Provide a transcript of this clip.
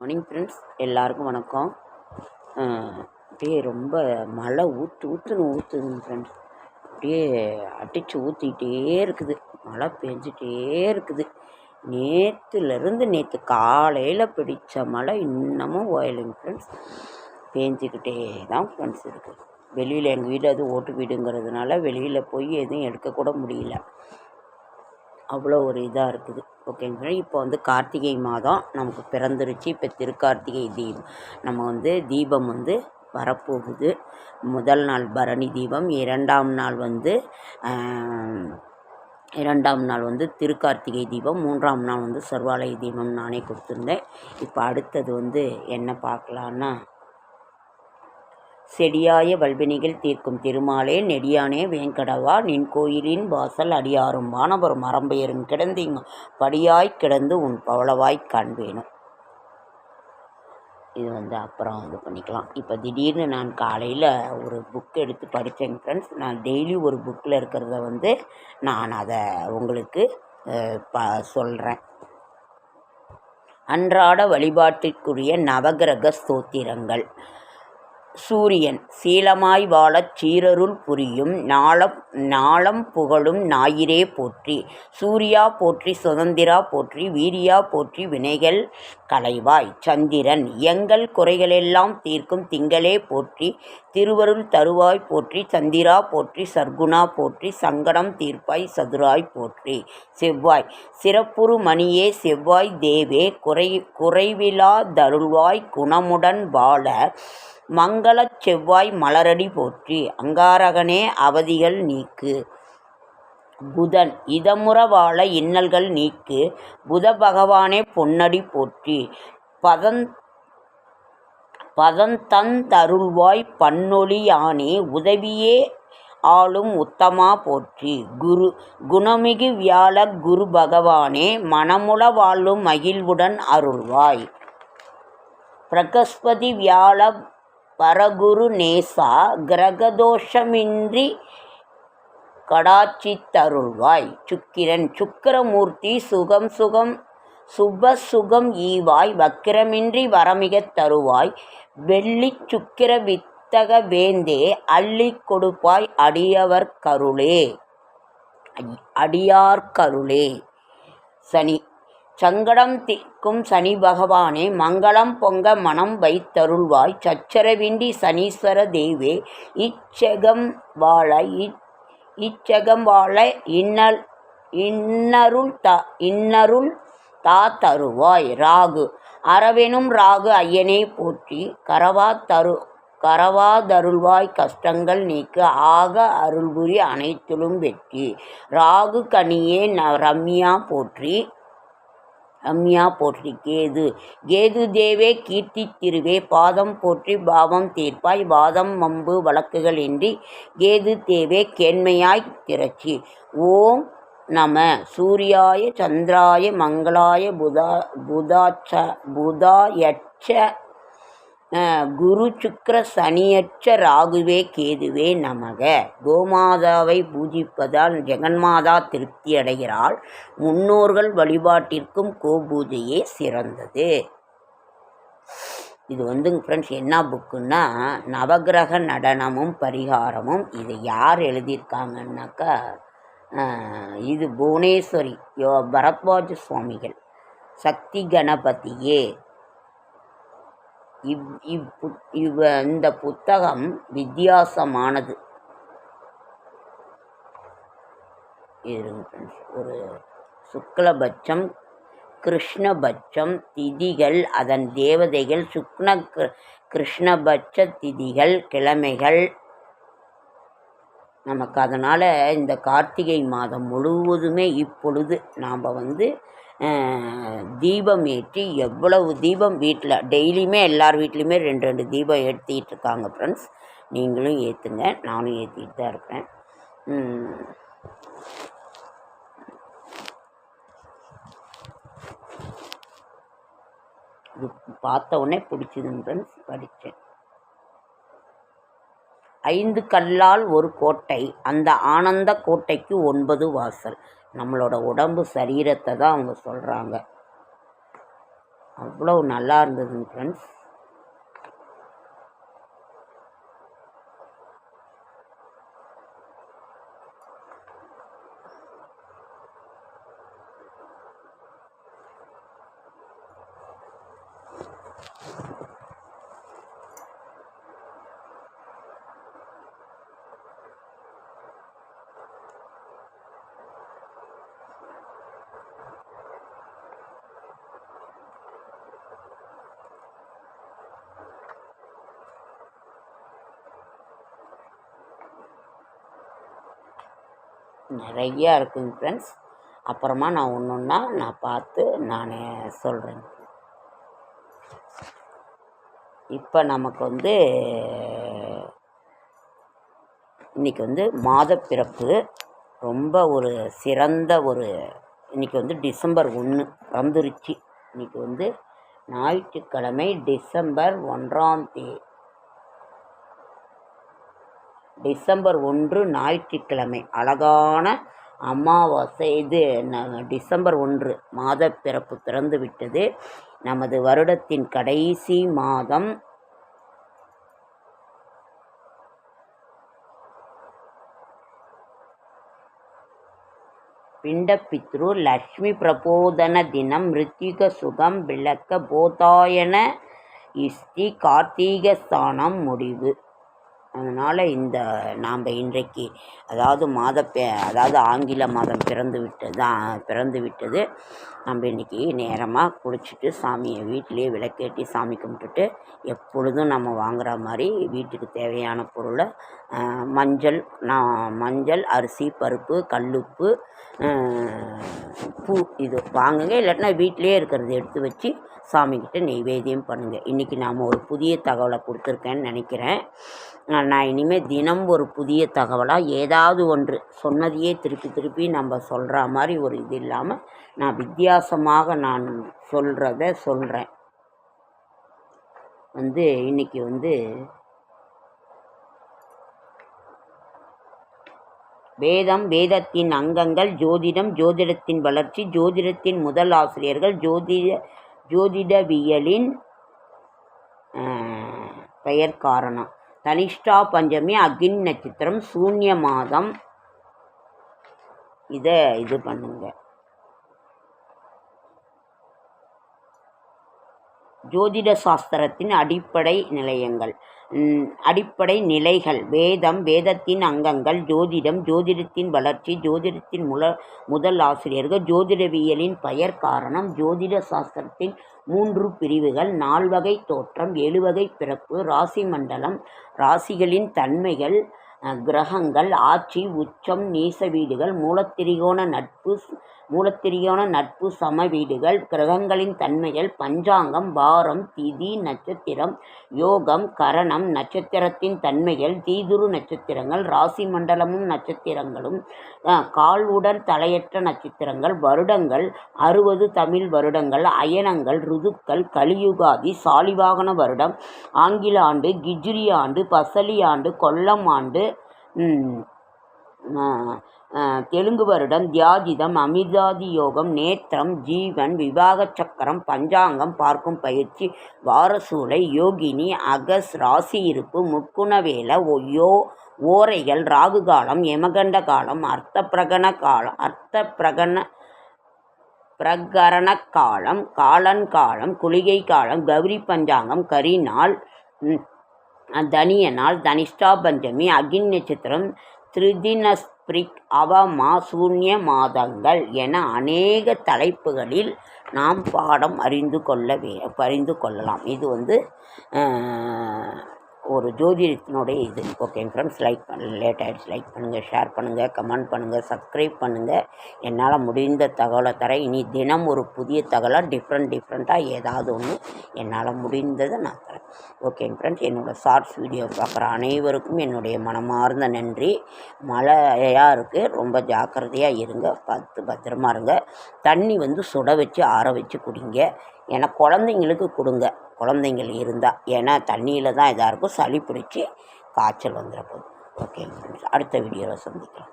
Morning friends எல்லாருக்கும் வணக்கம். அப்படியே ரொம்ப மழை ஊற்று ஊற்றுன்னு ஊற்றுதுங்க ஃப்ரெண்ட்ஸ் அப்படியே அடித்து ஊற்றிக்கிட்டே இருக்குது. மழை பெஞ்சிட்டே இருக்குது. நேற்றுலேருந்து நேற்று காலையில் பிடித்த மழை இன்னமும் ஓயலைங்க ஃப்ரெண்ட்ஸ் பேஞ்சிக்கிட்டே தான் ஃப்ரெண்ட்ஸ் இருக்குது வெளியில் எங்கள் வீடு அது ஓட்டு வீடுங்கிறதுனால வெளியில் போய் எதுவும் எடுக்கக்கூட முடியல. அவ்வளோ ஒரு இதாக இருக்குது. ஓகேங்களா? இப்போ வந்து கார்த்திகை மாதம் நமக்கு பிறந்துருச்சு. இப்போ திருக்கார்த்திகை தீபம். நம்ம வந்து தீபம் வந்து வரப்போகுது. முதல் நாள் பரணி தீபம். இரண்டாம் நாள் வந்து இரண்டாம் நாள் வந்து திருக்கார்த்திகை தீபம். மூன்றாம் நாள் வந்து சர்வாலய தீபம் நானே கொடுத்துருந்தேன். இப்போ அடுத்தது வந்து என்ன பார்க்கலான்னா செடியாய வல்வினிகள் தீர்க்கும் திருமாலே நெடியானே வேங்கடவா நின் கோயிலின் வாசல் அடியாரும் வானவரும் மரம்பெயரும் கிடந்தீங்க படியாய் கிடந்து உன் பவளவாய் காண்பேனும் இது வந்து அப்புறம் இது பண்ணிக்கலாம். இப்போ திடீர்னு நான் காலையில் ஒரு புக் எடுத்து படித்தேங்க ஃப்ரெண்ட்ஸ் நான் டெய்லி ஒரு புக்கில் இருக்கிறத வந்து நான் அதை உங்களுக்கு ப சொல்கிறேன் அன்றாட வழிபாட்டிற்குரிய நவகிரக ஸ்தோத்திரங்கள். சூரியன் சீலமாய் வாழச் சீரருள் புரியும் நாளம் நாளம் புகழும் ஞாயிறே போற்றி. சூர்யா போற்றி சுதந்திரா போற்றி வீரியா போற்றி வினைகள் களைவாய் சந்திரன் எங்கள் குறைகளெல்லாம் தீர்க்கும் திங்களே போற்றி. திருவருள் தருவாய் போற்றி சந்திரா போற்றி சர்க்குணா போற்றி சங்கடம் தீர்ப்பாய் சதுராய் போற்றி. செவ்வாய் சிறப்புறு மணியே செவ்வாய் தேவே குறை குறைவிலா தருள்வாய் குணமுடன் வாழ மங்களச் செவ்வாய் மலரடி போற்றி அங்காரகனே அவதிகள் நீக்கு. புதன் இதமுற வாழ இன்னல்கள் நீக்கு. புத பகவானே பொன்னடி போற்றி பதன் பதந்தந்தருள்வாய் பன்னொழியானே உதவியே ஆளும் உத்தமா போற்றி. குரு குணமிகு வியாழ குரு பகவானே மனமுள வாழும் மகிழ்வுடன் அருள்வாய். பிரகஸ்பதி வியாழ பரகுரு நேசா கிரகதோஷமின்றி கடாட்சித்தருள்வாய் சுக்கிரன் சுக்கிரமூர்த்தி சுகம் சுகம் சுப சுகம் ஈவாய் வக்கிரமின்றி வரமிகத் தருவாய். வெள்ளி சுக்கிர வித்தக வேந்தே அள்ளி கொடுப்பாய் அடியவர் கருளே. அடியார் கருளே. சனி சங்கடம் தீர்க்கும் சனி பகவானே மங்களம் பொங்க மனம் வைத்தருள்வாய். சச்சரவின்றி சனீஸ்வர தேவே இச்சகம் வாழ இச்சகம் வாழ இன்னல் இன்னருள் த இன்னருள் தா தருவாய். ராகு அறவெனும் ராகு ஐயனே போற்றி கரவா தரு கரவாதருள்வாய் கஷ்டங்கள் நீக்கு ஆக அருள்புரி அனைத்திலும் வெற்றி. ராகு கனியே ந ரம்யா போற்றி. ரம்யா போற்றி கேது. கேது தேவே கீர்த்தி திருவே பாதம் போற்றி பாவம் தீர்ப்பாய் வாதம் வம்பு வழக்குகள் இன்றி கேது தேவே கேண்மையாய் திரட்சி. ஓம் நம. சூர்யாய சந்திராய மங்களாய புதா புதாச்ச புதாயட்ச குரு சுக்கர சனியற்ற ராகுவே கேதுவே நமக. கோமாதாவை பூஜிப்பதால் ஜெகன்மாதா திருப்தி அடைகிறாள். முன்னோர்கள் வழிபாட்டிற்கும் கோபூஜையே சிறந்தது. இது வந்து ஃப்ரெண்ட்ஸ் என்ன புக்குன்னா நவக்கிரக நடனமும் பரிகாரமும் இது யார் எழுதியிருக்காங்கன்னாக்கா இது புவனேஸ்வரி யோ பரத்வாஜ சுவாமிகள். சக்தி கணபதியே. இவ் இவ் புத்- இந்த புத்தகம் வித்தியாசமானது. ஒரு சுக்லபட்சம் கிருஷ்ணபட்சம் திதிகள் அதன் தேவதைகள் சுக்ன கிருஷ்ணபட்ச திதிகள் கிழமைகள். நமக்கு அதனால் இந்த கார்த்திகை மாதம் முழுவதுமே இப்பொழுது நாம் வந்து தீபம் ஏற்றி எவ்வளவு தீபம் வீட்டில் டெய்லியுமே எல்லார் வீட்லேயுமே ரெண்டு ரெண்டு தீபம் ஏற்றிட்டு இருக்காங்க ஃப்ரெண்ட்ஸ் நீங்களும் ஏற்றுங்க நானும் ஏற்றிட்டு தான் இருக்கிறேன். இது பார்த்த உடனே பிடிச்சதுங்க ஃப்ரெண்ட்ஸ் படித்தேன். ஐந்து கல்லால் ஒரு கோட்டை அந்த ஆனந்த கோட்டைக்கு ஒன்பது வாசல். நம்மளோட உடம்பு சரீரத்தை தான் அவங்க சொல்கிறாங்க அவ்வளோ நல்லா இருந்ததுங்க ஃப்ரெண்ட்ஸ் நிறையா இருக்குங்க ஃப்ரெண்ட்ஸ் அப்புறமா நான் ஒன்று ஒன்றா நான் பார்த்து நான் சொல்கிறேன் இப்போ நமக்கு வந்து இன்றைக்கி வந்து மாதப்பிறப்பு ரொம்ப ஒரு சிறந்த ஒரு இன்றைக்கி வந்து டிசம்பர் ஒன்று வந்துருச்சு. இன்றைக்கி வந்து ஞாயிற்றுக்கிழமை டிசம்பர் ஒன்றாம் தேதி. டிசம்பர் ஒன்று ஞாயிற்றுக்கிழமை. அழகான அமாவாசை. இது டிசம்பர் ஒன்று மாத பிறப்பு பிறந்து விட்டது நமது வருடத்தின் கடைசி மாதம். பிண்டபித்ரு லக்ஷ்மி பிரபோதன தினம் மிருத்திக சுகம் விளக்க போதாயன இஸ்தி கார்த்திக ஸ்தானம் முடிவு. அதனால் இந்த நாம் இன்றைக்கு அதாவது மாத அதாவது ஆங்கில மாதம் பிறந்து விட்டது பிறந்து விட்டது. நம்ம இன்றைக்கி நேரமாக குளிச்சுட்டு சாமியை வீட்டிலேயே விளக்கேட்டி சாமி கும்பிட்டுட்டு எப்பொழுதும் நம்ம வாங்குகிற மாதிரி வீட்டுக்கு தேவையான பொருளை மஞ்சள் நான் மஞ்சள் அரிசி பருப்பு கல்லுப்பு பூ இது வாங்குங்க. இல்லாட்டினா வீட்டிலேயே இருக்கிறத எடுத்து வச்சு சாமிக்கிட்ட நெய்வேத்தியம் பண்ணுங்கள் இன்றைக்கி நாம் ஒரு புதிய தகவலை கொடுத்துருக்கேன்னு நினைக்கிறேன். நான் இனிமேல் தினம் ஒரு புதிய தகவலாக ஏதாவது ஒன்று சொன்னதையே திருப்பி திருப்பி நம்ம சொல்கிற மாதிரி ஒரு இது இல்லாமல் நான் வித்தியாசமாக நான் சொல்கிறத சொல்கிறேன் வந்து இன்றைக்கி வந்து வேதம் வேதத்தின் அங்கங்கள் ஜோதிடம் ஜோதிடத்தின் வளர்ச்சி ஜோதிடத்தின் முதல் ஆசிரியர்கள் ஜோதிட ஜோதிடவியலின் பெயர் காரணம். தனிஷ்டா பஞ்சமி அக்னி நட்சத்திரம் சூன்ய மாதம் இதை இது பண்ணுங்கள் ஜோதிட சாஸ்திரத்தின் அடிப்படை நிலையங்கள். அடிப்படை நிலைகள். வேதம் வேதத்தின் அங்கங்கள் ஜோதிடம் ஜோதிடத்தின் வளர்ச்சி ஜோதிடத்தின் முல முதல் ஆசிரியர்கள் ஜோதிடவியலின் பெயர் காரணம் ஜோதிட சாஸ்திரத்தின் மூன்று பிரிவுகள் நால்வகை தோற்றம் எழுவகை பிறப்பு ராசி மண்டலம் ராசிகளின் தன்மைகள் கிரகங்கள் ஆட்சி உச்சம் நீச வீடுகள் மூலத்திரிகோண நட்பு மூலத்திரிகோண நட்பு சம வீடுகள் கிரகங்களின் தன்மைகள் பஞ்சாங்கம் வாரம் திதி நட்சத்திரம் யோகம் கரணம் நட்சத்திரத்தின் தன்மைகள் தீதுரு நட்சத்திரங்கள் ராசி மண்டலமும் நட்சத்திரங்களும் கால் உடல் தலையற்ற நட்சத்திரங்கள் வருடங்கள் அறுபது தமிழ் வருடங்கள் அயனங்கள் ருதுக்கள் கலியுகாதி சாலிவாகன வருடம் ஆங்கில ஆண்டு கிஜ்ரி ஆண்டு பசலி ஆண்டு கொல்லம் ஆண்டு தெலுங்கு வருடம் தியாஜிதம் அமிர்தாதி யோகம் நேத்திரம் ஜீவன் விவாக சக்கரம் பஞ்சாங்கம் பார்க்கும் பயிற்சி வாரசூலை யோகினி அகஸ் ராசி இருப்பு முக்குணவேல யோ ஓரைகள் ராகு காலம் யமகண்ட காலம் அர்த்த பிரகண காலம் அர்த்த பிரகண பிரகரண காலம் காலன் காலம் குளிகை காலம் கௌரி பஞ்சாங்கம் கரிநாள் தனியனால் தனிஷ்டா பஞ்சமி அகின் நட்சத்திரம் திருதினஸ்பிரிக் அவமா சூன்ய மாதங்கள் என அநேக தலைப்புகளில் நாம் பாடம் அறிந்து கொள்ள வே அறிந்து கொள்ளலாம். இது வந்து ஒரு ஜோதிடத்தினுடைய இது. ஓகே ஃப்ரெண்ட்ஸ் லைக் பண்ண லேட் ஆகிடுச்சு லைக் பண்ணுங்கள் ஷேர் பண்ணுங்கள் கமெண்ட் பண்ணுங்கள் சப்ஸ்கிரைப் பண்ணுங்கள் என்னால் முடிந்த தகவலை தர இனி தினம் ஒரு புதிய தகவலாக டிஃப்ரெண்ட் டிஃப்ரெண்ட்டாக ஏதாவது ஒன்று என்னால் முடிந்ததை நான் தரேன். ஓகே ஃப்ரெண்ட்ஸ் என்னோடய ஷார்ட்ஸ் வீடியோ பார்க்குற அனைவருக்கும் என்னுடைய மனமார்ந்த நன்றி. மழையாக இருக்குது ரொம்ப ஜாக்கிரதையாக இருங்க. பார்த்து பத்திரமா இருங்க. தண்ணி வந்து சுட வச்சு ஆற வச்சு குடிங்க. ஏன்னா குழந்தைங்களுக்கு கொடுங்க. குழந்தைங்கள் இருந்தால் ஏன்னா தண்ணியில் தான் இதாக இருக்கும் சளி பிடிச்சி காய்ச்சல் வந்துடப்போகுது ஓகே அடுத்த வீடியோவில் சந்திக்கலாம்.